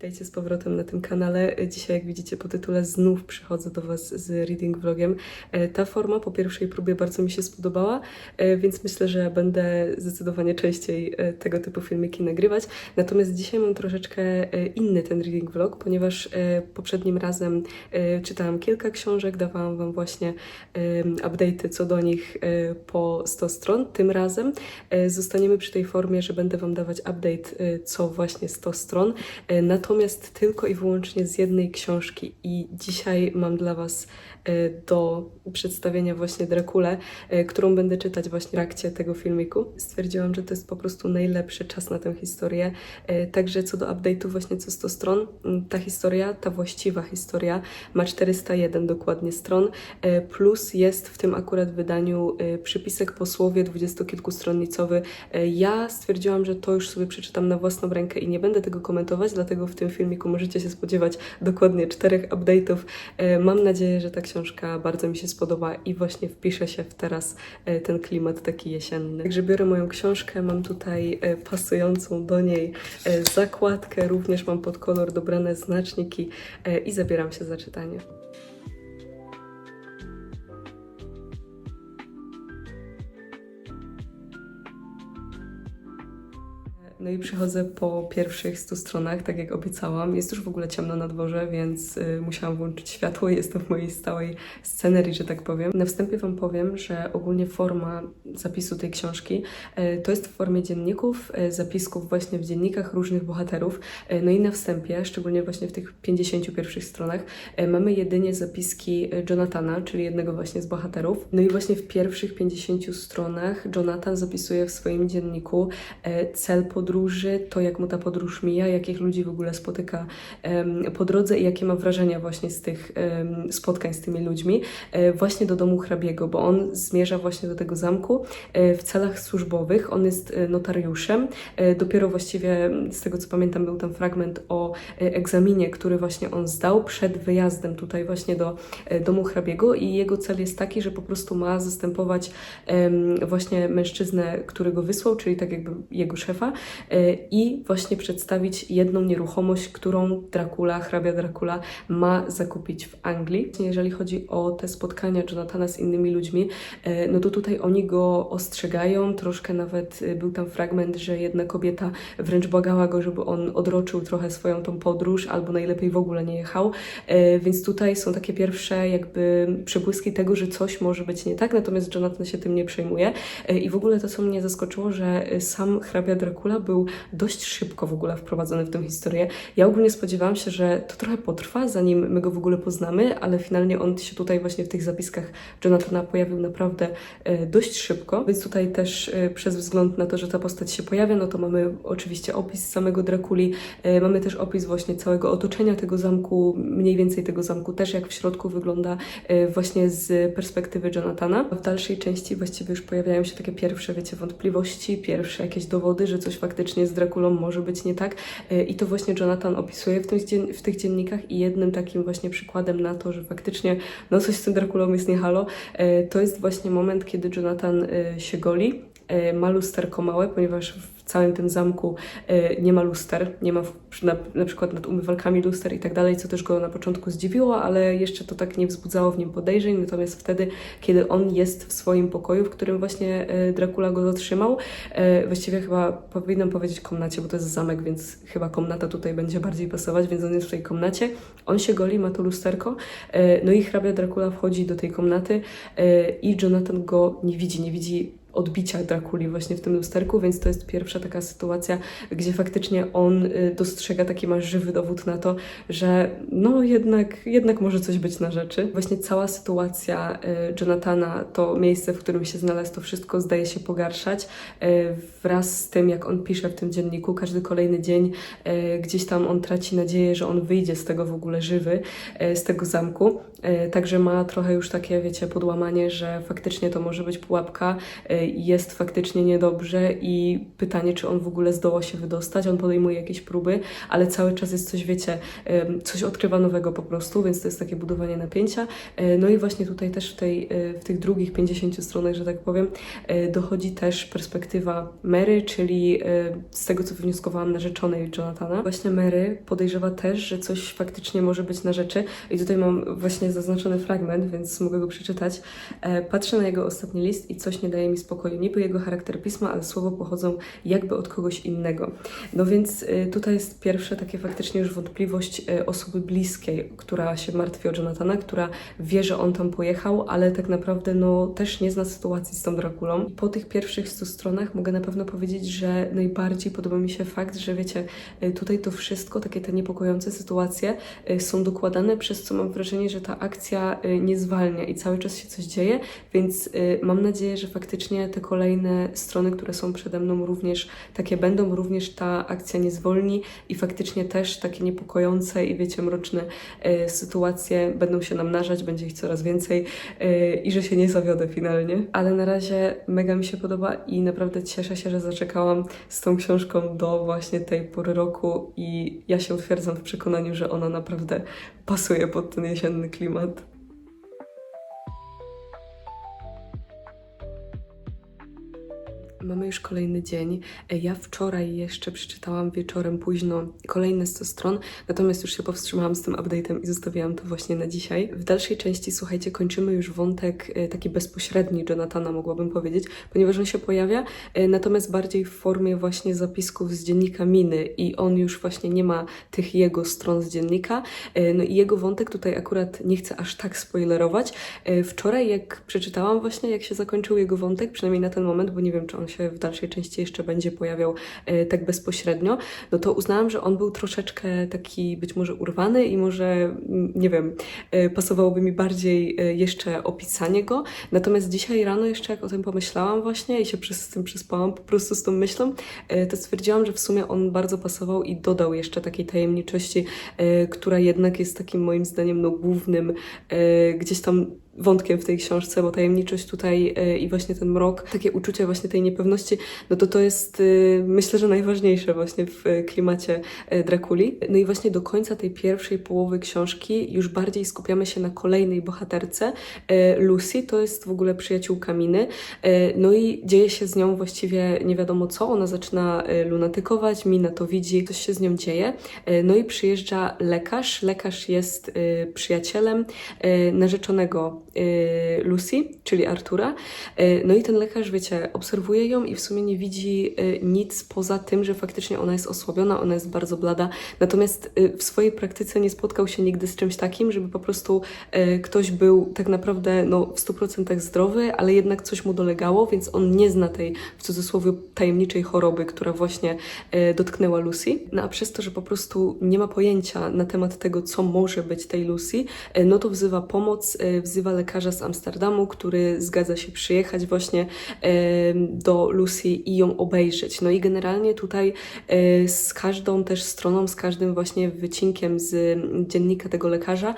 Witajcie z powrotem na tym kanale. Dzisiaj, jak widzicie po tytule, znów przychodzę do Was z reading vlogiem. E, Ta forma po pierwszej próbie bardzo mi się spodobała, e, więc myślę, że będę zdecydowanie częściej e, tego typu filmiki nagrywać. Natomiast dzisiaj mam troszeczkę inny ten reading vlog, ponieważ poprzednim razem czytałam kilka książek, dawałam Wam właśnie update'y co do nich po 100 stron. Tym razem zostaniemy przy tej formie, że będę Wam dawać update co właśnie 100 stron, e, natomiast tylko i wyłącznie z jednej książki. I dzisiaj mam dla Was do przedstawienia właśnie Drakulę, e, którą będę czytać właśnie w trakcie tego filmiku. Stwierdziłam, że to jest po prostu najlepszy czas na tę historię. E, Także co do update'u właśnie co 100 stron, m, ta historia, ta właściwa historia ma 401 dokładnie stron, plus jest w tym akurat wydaniu przypisek po słowie dwudziestokilkustronnicowy. Ja stwierdziłam, że to już sobie przeczytam na własną rękę i nie będę tego komentować, dlatego w tym filmiku możecie się spodziewać dokładnie czterech update'ów. Mam nadzieję, że ta książka bardzo mi się spodoba i właśnie wpisze się w teraz e, ten klimat taki jesienny. Także biorę moją książkę, mam tutaj e, pasującą do niej e, zakładkę, również mam pod kolor dobrane znaczniki i zabieram się za czytanie. No i przychodzę po pierwszych 100 stronach, tak jak obiecałam. Jest już w ogóle ciemno na dworze, więc y, musiałam włączyć światło. Jestem w mojej stałej scenerii, że tak powiem. Na wstępie Wam powiem, że ogólnie forma zapisu tej książki y, to jest w formie dzienników, y, zapisków właśnie w dziennikach różnych bohaterów. Y, no i na wstępie, szczególnie właśnie w tych 50 pierwszych stronach, y, mamy jedynie zapiski y, Jonathana, czyli jednego właśnie z bohaterów. No i właśnie w pierwszych 50 stronach Jonathan zapisuje w swoim dzienniku e, cel podróży, to jak mu ta podróż mija, jakich ludzi w ogóle spotyka po drodze i jakie ma wrażenia właśnie z tych spotkań z tymi ludźmi, e, właśnie do domu hrabiego, bo on zmierza właśnie do tego zamku e, w celach służbowych. On jest e, notariuszem. Dopiero właściwie, z tego co pamiętam, był tam fragment o egzaminie, który właśnie on zdał przed wyjazdem tutaj właśnie do domu hrabiego i jego cel jest taki, że po prostu ma zastępować właśnie mężczyznę, który go wysłał, czyli tak jakby jego szefa i właśnie przedstawić jedną nieruchomość, którą Dracula, hrabia Dracula ma zakupić w Anglii. Jeżeli chodzi o te spotkania Jonathana z innymi ludźmi, e, no to tutaj oni go ostrzegają, troszkę nawet e, był tam fragment, że jedna kobieta wręcz błagała go, żeby on odroczył trochę swoją tą podróż, albo najlepiej w ogóle nie jechał, E, więc tutaj są takie pierwsze jakby przebłyski tego, że coś może być nie tak, natomiast Jonathan się tym nie przejmuje. E, i w ogóle to, co mnie zaskoczyło, że e, sam hrabia Dracula był dość szybko w ogóle wprowadzony w tę historię. Ja ogólnie spodziewałam się, że to trochę potrwa, zanim my go w ogóle poznamy, ale finalnie on się tutaj właśnie w tych zapiskach Jonathana pojawił naprawdę e, dość szybko, więc tutaj też e, przez wzgląd na to, że ta postać się pojawia, no to mamy oczywiście opis samego Drakuli, e, mamy też opis właśnie całego otoczenia tego zamku, mniej więcej tego zamku też, jak w środku wygląda właśnie z perspektywy Jonathana. W dalszej części właściwie już pojawiają się takie pierwsze, wiecie, wątpliwości, pierwsze jakieś dowody, że coś faktycznie z Drakulą może być nie tak. E, i to właśnie Jonathan opisuje w, tym, w tych dziennikach i jednym takim właśnie przykładem na to, że faktycznie no coś z tym Drakulą jest nie halo, e, to jest właśnie moment, kiedy Jonathan e, się goli, ma lusterko małe, ponieważ całym tym zamku e, nie ma luster, nie ma na, na przykład nad umywalkami luster i tak dalej, co też go na początku zdziwiło, ale jeszcze to tak nie wzbudzało w nim podejrzeń, natomiast wtedy, kiedy on jest w swoim pokoju, w którym właśnie e, Dracula go zatrzymał, e, właściwie chyba powinnam powiedzieć komnacie, bo to jest zamek, więc chyba komnata tutaj będzie bardziej pasować, więc on jest w tej komnacie, on się goli, ma to lusterko, no i hrabia Dracula wchodzi do tej komnaty i Jonathan go nie widzi, nie widzi odbicia Drakuli właśnie w tym lusterku, więc to jest pierwsza taka sytuacja, gdzie faktycznie on y, dostrzega taki masz żywy dowód na to, że no jednak, jednak może coś być na rzeczy. Właśnie cała sytuacja y, Jonathana, to miejsce, w którym się znalazł, to wszystko zdaje się pogarszać y, wraz z tym, jak on pisze w tym dzienniku, każdy kolejny dzień gdzieś tam on traci nadzieję, że on wyjdzie z tego w ogóle żywy, z tego zamku. Także ma trochę już takie, wiecie, podłamanie, że faktycznie to może być pułapka jest faktycznie niedobrze i pytanie, czy on w ogóle zdoła się wydostać. On podejmuje jakieś próby, ale cały czas jest coś, wiecie, coś odkrywa nowego po prostu, więc to jest takie budowanie napięcia. E, No i właśnie tutaj też w, tej, e, w tych drugich 50 stronach, że tak powiem, e, dochodzi też perspektywa Mary, czyli z tego, co wywnioskowałam, narzeczonej Jonathana. Właśnie Mary podejrzewa też, że coś faktycznie może być na rzeczy i tutaj mam właśnie zaznaczony fragment, więc mogę go przeczytać. Patrzę na jego ostatni list i coś nie daje mi spokoju. Niby jego charakter pisma, ale słowo pochodzą jakby od kogoś innego. No więc y, tutaj jest pierwsza takie faktycznie już wątpliwość y, osoby bliskiej, która się martwi o Jonathana, która wie, że on tam pojechał, ale tak naprawdę no też nie zna sytuacji z tą Drakulą. Po tych pierwszych 100 stronach mogę na pewno powiedzieć, że najbardziej podoba mi się fakt, że wiecie, y, tutaj to wszystko, takie te niepokojące sytuacje są dokładane, przez co mam wrażenie, że ta akcja nie zwalnia i cały czas się coś dzieje, więc mam nadzieję, że faktycznie te kolejne strony, które są przede mną również takie będą, również ta akcja nie zwolni i faktycznie też takie niepokojące i wiecie, mroczne e, sytuacje będą się namnażać, będzie ich coraz więcej e, i że się nie zawiodę finalnie. Ale na razie mega mi się podoba i naprawdę cieszę się, że zaczekałam z tą książką do właśnie tej pory roku i ja się utwierdzam w przekonaniu, że ona naprawdę pasuje pod ten jesienny klimat. Mamy już kolejny dzień. E, Ja wczoraj jeszcze przeczytałam wieczorem późno kolejne 100 stron, natomiast już się powstrzymałam z tym update'em i zostawiłam to właśnie na dzisiaj. W dalszej części, słuchajcie, kończymy już wątek e, taki bezpośredni Jonathana, mogłabym powiedzieć, ponieważ on się pojawia, e, natomiast bardziej w formie właśnie zapisków z dziennika Miny i on już właśnie nie ma tych jego stron z dziennika. No i jego wątek tutaj akurat nie chcę aż tak spoilerować. Wczoraj, jak przeczytałam właśnie, jak się zakończył jego wątek, przynajmniej na ten moment, bo nie wiem, czy on się w dalszej części jeszcze będzie pojawiał e, tak bezpośrednio, no to uznałam, że on był troszeczkę taki być może urwany i może, mm, nie wiem, e, pasowałoby mi bardziej e, jeszcze opisanie go. Natomiast dzisiaj rano jeszcze jak o tym pomyślałam właśnie i się przez tym przespałam po prostu z tą myślą, to stwierdziłam, że w sumie on bardzo pasował i dodał jeszcze takiej tajemniczości, która jednak jest takim moim zdaniem no głównym gdzieś tam wątkiem w tej książce, bo tajemniczość tutaj e, i właśnie ten mrok, takie uczucie właśnie tej niepewności, no to to jest e, myślę, że najważniejsze właśnie w e, klimacie Drakuli. No i właśnie do końca tej pierwszej połowy książki już bardziej skupiamy się na kolejnej bohaterce. Lucy to jest w ogóle przyjaciółka Miny, no i dzieje się z nią właściwie nie wiadomo co, ona zaczyna lunatykować, Mina to widzi, coś się z nią dzieje, no i przyjeżdża lekarz, lekarz jest przyjacielem narzeczonego Lucy, czyli Artura. E, No i ten lekarz, wiecie, obserwuje ją i w sumie nie widzi e, nic poza tym, że faktycznie ona jest osłabiona, ona jest bardzo blada. Natomiast w swojej praktyce nie spotkał się nigdy z czymś takim, żeby po prostu ktoś był tak naprawdę no, w 100% zdrowy, ale jednak coś mu dolegało, więc on nie zna tej w cudzysłowie tajemniczej choroby, która właśnie dotknęła Lucy. No a przez to, że po prostu nie ma pojęcia na temat tego, co może być tej Lucy, no to wzywa pomoc, wzywa lekarza z Amsterdamu, który zgadza się przyjechać właśnie do Lucy i ją obejrzeć. No i generalnie tutaj e, z każdą też stroną, z każdym właśnie wycinkiem z dziennika tego lekarza,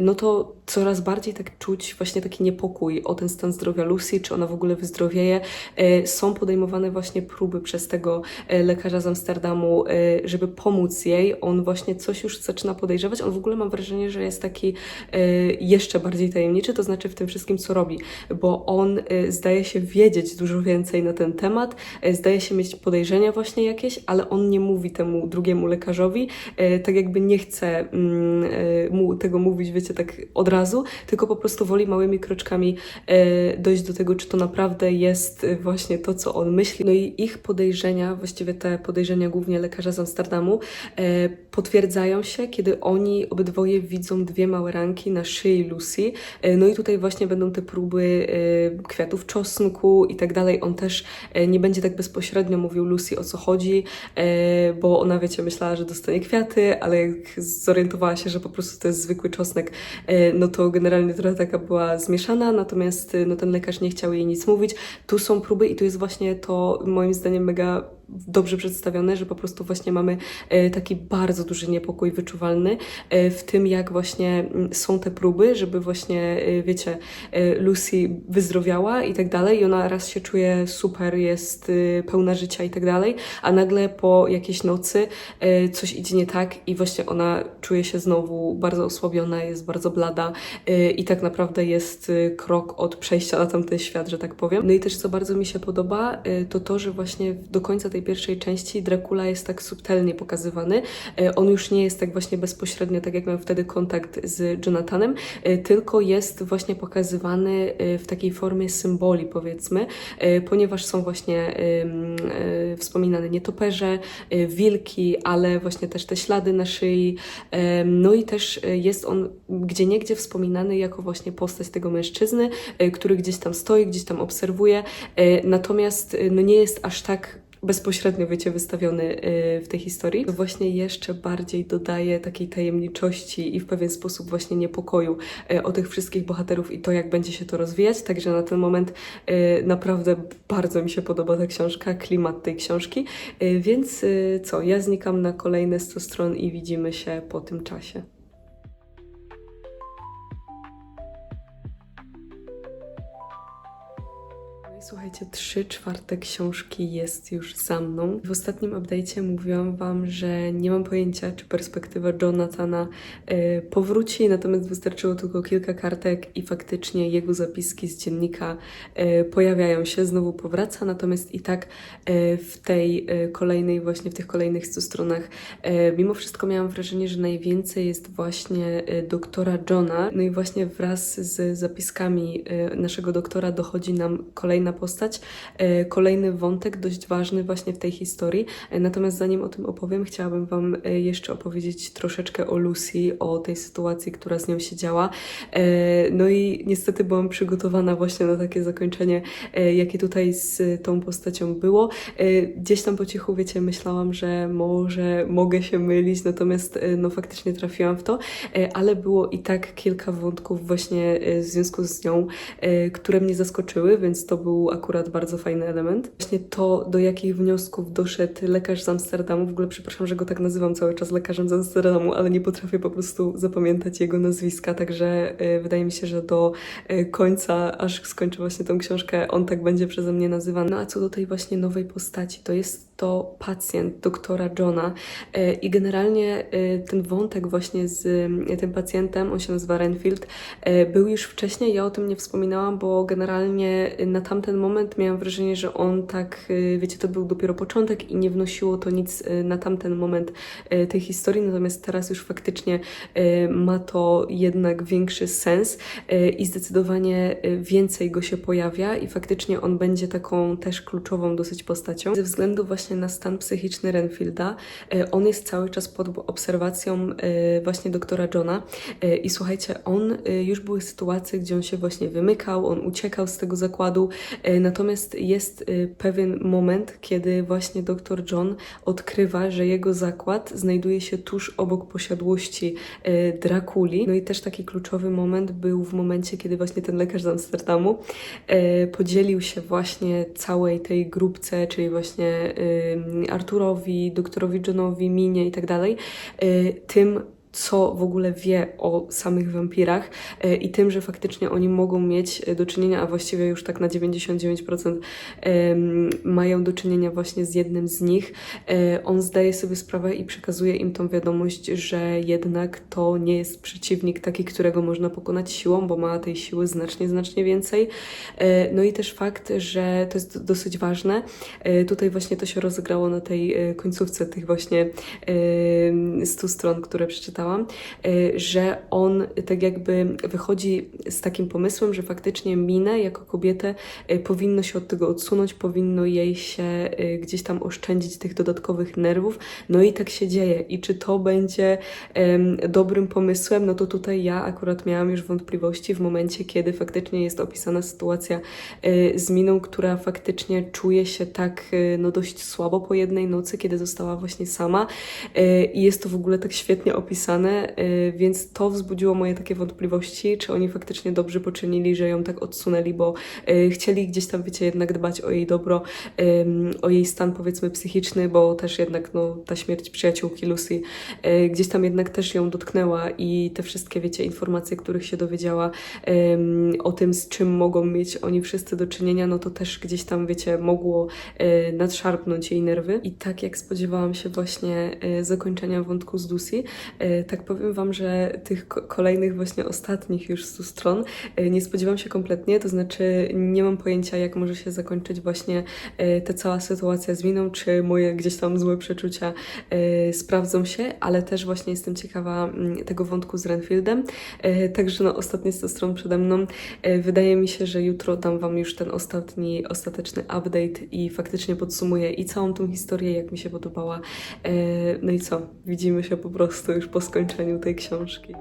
no to coraz bardziej tak czuć właśnie taki niepokój o ten stan zdrowia Lucy, czy ona w ogóle wyzdrowieje. E, Są podejmowane właśnie próby przez tego e, lekarza z Amsterdamu, e, żeby pomóc jej. On właśnie coś już zaczyna podejrzewać. On w ogóle mam wrażenie, że jest taki jeszcze bardziej tajemniczy, to znaczy w tym wszystkim, co robi, bo on zdaje się wiedzieć dużo więcej na ten temat, zdaje się mieć podejrzenia właśnie jakieś, ale on nie mówi temu drugiemu lekarzowi, tak jakby nie chce mm, mu tego mówić, wiecie, tak od razu, tylko po prostu woli małymi kroczkami e, dojść do tego, czy to naprawdę jest e, właśnie to, co on myśli. No i ich podejrzenia, właściwie te podejrzenia głównie lekarza z Amsterdamu, e, potwierdzają się, kiedy oni obydwoje widzą dwie małe ranki na szyi Lucy. No i tutaj właśnie będą te próby kwiatów czosnku i tak dalej. On też nie będzie tak bezpośrednio mówił Lucy o co chodzi, bo ona, wiecie, myślała, że dostanie kwiaty, ale jak zorientowała się, że po prostu to jest zwykły czosnek, no to generalnie trochę taka była zmieszana, natomiast y, no, ten lekarz nie chciał jej nic mówić. Tu są próby i tu jest właśnie to moim zdaniem mega dobrze przedstawione, że po prostu właśnie mamy e, taki bardzo duży niepokój wyczuwalny e, w tym, jak właśnie mm, są te próby, żeby właśnie, wiecie, Lucy wyzdrowiała i tak dalej i ona raz się czuje super, jest pełna życia i tak dalej, a nagle po jakiejś nocy coś idzie nie tak i właśnie ona czuje się znowu bardzo osłabiona, jest bardzo blada e, i tak naprawdę jest e, krok od przejścia na tamten świat, że tak powiem. No i też co bardzo mi się podoba, e, to to, że właśnie do końca tej pierwszej części Dracula jest tak subtelnie pokazywany. On już nie jest tak właśnie bezpośrednio, tak jak miał wtedy kontakt z Jonathanem, tylko jest właśnie pokazywany w takiej formie symboli, powiedzmy, ponieważ są właśnie wspominane nietoperze, wilki, ale właśnie też te ślady na szyi. No i też jest on gdzie niegdzie wspominany jako właśnie postać tego mężczyzny, e, który gdzieś tam stoi, gdzieś tam obserwuje, e, natomiast e, no nie jest aż tak bezpośrednio, wiecie, wystawiony w tej historii, to właśnie jeszcze bardziej dodaje takiej tajemniczości i w pewien sposób właśnie niepokoju o tych wszystkich bohaterów i to, jak będzie się to rozwijać. Także na ten moment naprawdę bardzo mi się podoba ta książka, klimat tej książki. Więc co, ja znikam na kolejne 100 stron i widzimy się po tym czasie. Słuchajcie, trzy czwarte książki jest już za mną. W ostatnim update'cie mówiłam Wam, że nie mam pojęcia, czy perspektywa Jonathana e, powróci, natomiast wystarczyło tylko kilka kartek i faktycznie jego zapiski z dziennika e, pojawiają się, znowu powraca, natomiast i tak e, w tej e, kolejnej, właśnie w tych kolejnych 100 stronach, e, mimo wszystko miałam wrażenie, że najwięcej jest właśnie e, doktora Johna, no i właśnie wraz z zapiskami e, naszego doktora dochodzi nam kolejna postać, e, kolejny wątek dość ważny właśnie w tej historii. E, Natomiast zanim o tym opowiem, chciałabym Wam e, jeszcze opowiedzieć troszeczkę o Lucy, o tej sytuacji, która z nią się działa. No i niestety byłam przygotowana właśnie na takie zakończenie, jakie tutaj z tą postacią było. Gdzieś tam po cichu, wiecie, myślałam, że może mogę się mylić, natomiast no faktycznie trafiłam w to, ale było i tak kilka wątków właśnie w związku z nią, które mnie zaskoczyły, więc to był akurat bardzo fajny element. Właśnie to, do jakich wniosków doszedł lekarz z Amsterdamu, w ogóle przepraszam, że go tak nazywam cały czas lekarzem z Amsterdamu, ale nie potrafię po prostu zapamiętać jego nazwiska, także e, wydaje mi się, że do e, końca, aż skończę właśnie tą książkę, on tak będzie przeze mnie nazywany. No a co do tej właśnie nowej postaci, to jest to pacjent doktora Johna e, i generalnie ten wątek właśnie z tym pacjentem, on się nazywa Renfield, był już wcześniej, ja o tym nie wspominałam, bo generalnie na tamten moment miałam wrażenie, że on tak, e, wiecie, to był dopiero początek i nie wnosiło to nic e, na tamten moment e, tej historii, natomiast teraz już faktycznie ma to jednak większy sens i zdecydowanie więcej go się pojawia i faktycznie on będzie taką też kluczową dosyć postacią. Ze względu właśnie na stan psychiczny Renfielda, on jest cały czas pod obserwacją właśnie doktora Johna i słuchajcie, on już były sytuacje, gdzie on się właśnie wymykał, on uciekał z tego zakładu, natomiast jest e, pewien moment, kiedy właśnie doktor John odkrywa, że jego zakład znajduje się tuż obok posiadłości e, Drakuli. No i też taki kluczowy moment był w momencie, kiedy właśnie ten lekarz z Amsterdamu e, podzielił się właśnie całej tej grupce, czyli właśnie Arturowi, doktorowi Johnowi, Minie i tak dalej, tym co w ogóle wie o samych wampirach e, i tym, że faktycznie oni mogą mieć e, do czynienia, a właściwie już tak na 99% em, mają do czynienia właśnie z jednym z nich. E, On zdaje sobie sprawę i przekazuje im tą wiadomość, że jednak to nie jest przeciwnik taki, którego można pokonać siłą, bo ma tej siły znacznie, znacznie więcej. No i też fakt, że to jest dosyć ważne. Tutaj właśnie to się rozegrało na tej końcówce tych właśnie e, 100 stron, które przeczytałam, e, że on tak jakby wychodzi z takim pomysłem, że faktycznie Minę jako kobietę e, powinno się od tego odsunąć, powinno jej się e, gdzieś tam oszczędzić tych dodatkowych nerwów. No i tak się dzieje. I czy to będzie dobrym pomysłem, no to tutaj ja akurat miałam już wątpliwości w momencie, kiedy faktycznie jest opisana sytuacja z Miną, która faktycznie czuje się tak no dość słabo po jednej nocy, kiedy została właśnie sama. I jest to w ogóle tak świetnie opisane, napisane, y, więc to wzbudziło moje takie wątpliwości, czy oni faktycznie dobrze poczynili, że ją tak odsunęli, bo y, chcieli gdzieś tam, wiecie, jednak dbać o jej dobro, o jej stan powiedzmy psychiczny, bo też jednak no, ta śmierć przyjaciółki Lucy y, gdzieś tam jednak też ją dotknęła i te wszystkie, wiecie, informacje, których się dowiedziała o tym, z czym mogą mieć oni wszyscy do czynienia, no to też gdzieś tam, wiecie, mogło nadszarpnąć jej nerwy. I tak jak spodziewałam się właśnie zakończenia wątku z Lucy, tak powiem Wam, że tych ko- kolejnych właśnie ostatnich już 100 stron y, nie spodziewam się kompletnie, to znaczy nie mam pojęcia, jak może się zakończyć właśnie y, ta cała sytuacja z winą, czy moje gdzieś tam złe przeczucia y, sprawdzą się, ale też właśnie jestem ciekawa mm, tego wątku z Renfieldem. Także no, ostatnie 100 stron przede mną. Wydaje mi się, że jutro dam Wam już ten ostatni, ostateczny update i faktycznie podsumuję i całą tą historię, jak mi się podobała. No i co? Widzimy się po prostu już po skończeniu tej książki.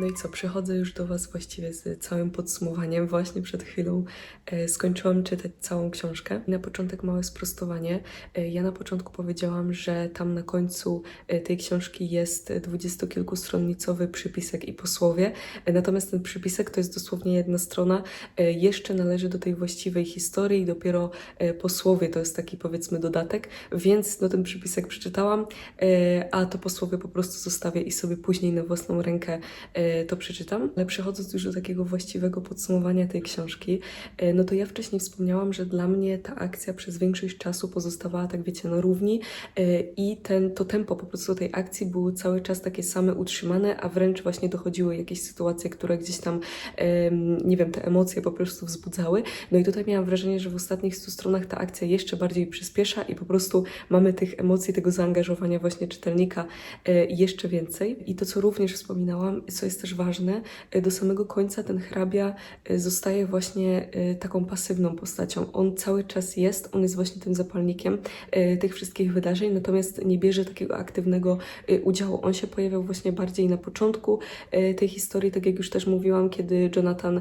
No i co, przychodzę już do Was właściwie z całym podsumowaniem. Właśnie przed chwilą e, skończyłam czytać całą książkę. Na początek małe sprostowanie. E, ja na początku powiedziałam, że tam na końcu e, tej książki jest dwudziestokilkustronicowy przypisek i posłowie. Natomiast ten przypisek to jest dosłownie jedna strona. Jeszcze należy do tej właściwej historii i dopiero posłowie to jest taki powiedzmy dodatek. Więc no ten przypisek przeczytałam, a to posłowie po prostu zostawię i sobie później na własną rękę to przeczytam. Ale przechodząc już do takiego właściwego podsumowania tej książki, e, no to ja wcześniej wspomniałam, że dla mnie ta akcja przez większość czasu pozostawała, tak wiecie, na równi e, i ten, to tempo po prostu tej akcji było cały czas takie same utrzymane, a wręcz właśnie dochodziły jakieś sytuacje, które gdzieś tam, nie wiem, te emocje po prostu wzbudzały. No i tutaj miałam wrażenie, że w ostatnich 100 stronach ta akcja jeszcze bardziej przyspiesza i po prostu mamy tych emocji, tego zaangażowania właśnie czytelnika jeszcze więcej. I to, co również wspominałam, co jest też ważne, e, do samego końca ten hrabia e, zostaje właśnie e, taką pasywną postacią. On cały czas jest, on jest właśnie tym zapalnikiem tych wszystkich wydarzeń, natomiast nie bierze takiego aktywnego udziału. On się pojawiał właśnie bardziej na początku tej historii, tak jak już też mówiłam, kiedy Jonathan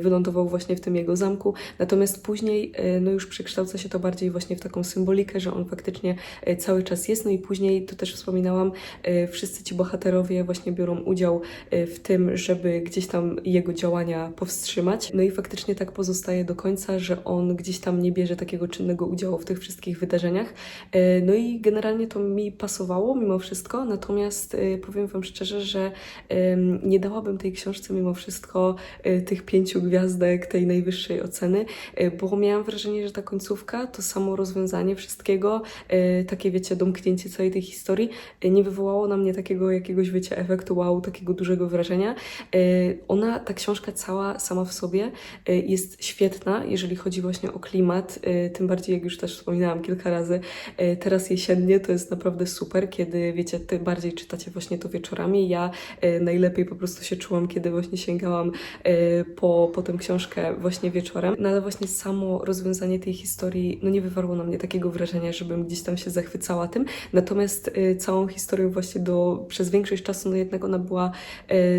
wylądował właśnie w tym jego zamku, natomiast później no już przekształca się to bardziej właśnie w taką symbolikę, że on faktycznie cały czas jest, no i później, to też wspominałam, wszyscy ci bohaterowie właśnie biorą udział e, w tym, żeby gdzieś tam jego działania powstrzymać. No i faktycznie tak pozostaje do końca, że on gdzieś tam nie bierze takiego czynnego udziału w tych wszystkich wydarzeniach. E, No i generalnie to mi pasowało mimo wszystko, natomiast e, powiem Wam szczerze, że nie dałabym tej książce mimo wszystko e, tych pięciu gwiazdek, tej najwyższej oceny, bo miałam wrażenie, że ta końcówka, to samo rozwiązanie wszystkiego, takie wiecie, domknięcie całej tej historii, nie wywołało na mnie takiego jakiegoś, wiecie, efektu wow, takiego dużego wrażenia. E, Ona, ta książka cała sama w sobie e, jest świetna, jeżeli chodzi właśnie o klimat, e, tym bardziej jak już też wspominałam kilka razy, teraz jesiennie to jest naprawdę super, kiedy wiecie, tym bardziej czytacie właśnie to wieczorami. Ja najlepiej po prostu się czułam, kiedy właśnie sięgałam po, po tę książkę właśnie wieczorem. No ale właśnie samo rozwiązanie tej historii, no nie wywarło na mnie takiego wrażenia, żebym gdzieś tam się zachwycała tym. Natomiast całą historią właśnie do, przez większość czasu, no jednak ona była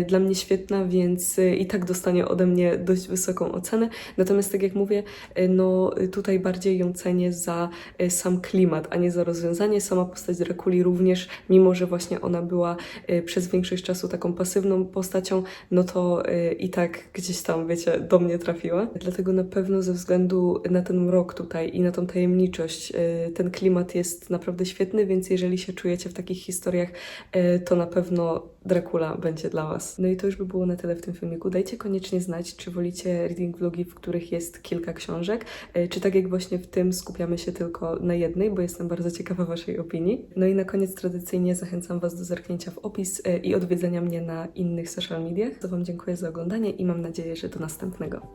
dla mnie świetna, więc e, i tak dostanie ode mnie dość wysoką ocenę. Natomiast tak jak mówię, e, no tutaj bardziej ją cenię za sam klimat, a nie za rozwiązanie. Sama postać Drakuli również, mimo że właśnie ona była przez większość czasu taką pasywną postacią, no to i tak gdzieś tam, wiecie, do mnie trafiła. Dlatego na pewno ze względu na ten mrok tutaj i na tą tajemniczość, ten klimat jest naprawdę świetny, więc jeżeli się czujecie w takich historiach, to na pewno Dracula będzie dla Was. No i to już by było na tyle w tym filmiku. Dajcie koniecznie znać, czy wolicie reading vlogi, w których jest kilka książek, e, czy tak jak właśnie w tym skupiamy się tylko na jednej, bo jestem bardzo ciekawa Waszej opinii. No i na koniec tradycyjnie zachęcam Was do zerknięcia w opis e, i odwiedzenia mnie na innych social mediach. To Wam dziękuję za oglądanie i mam nadzieję, że do następnego.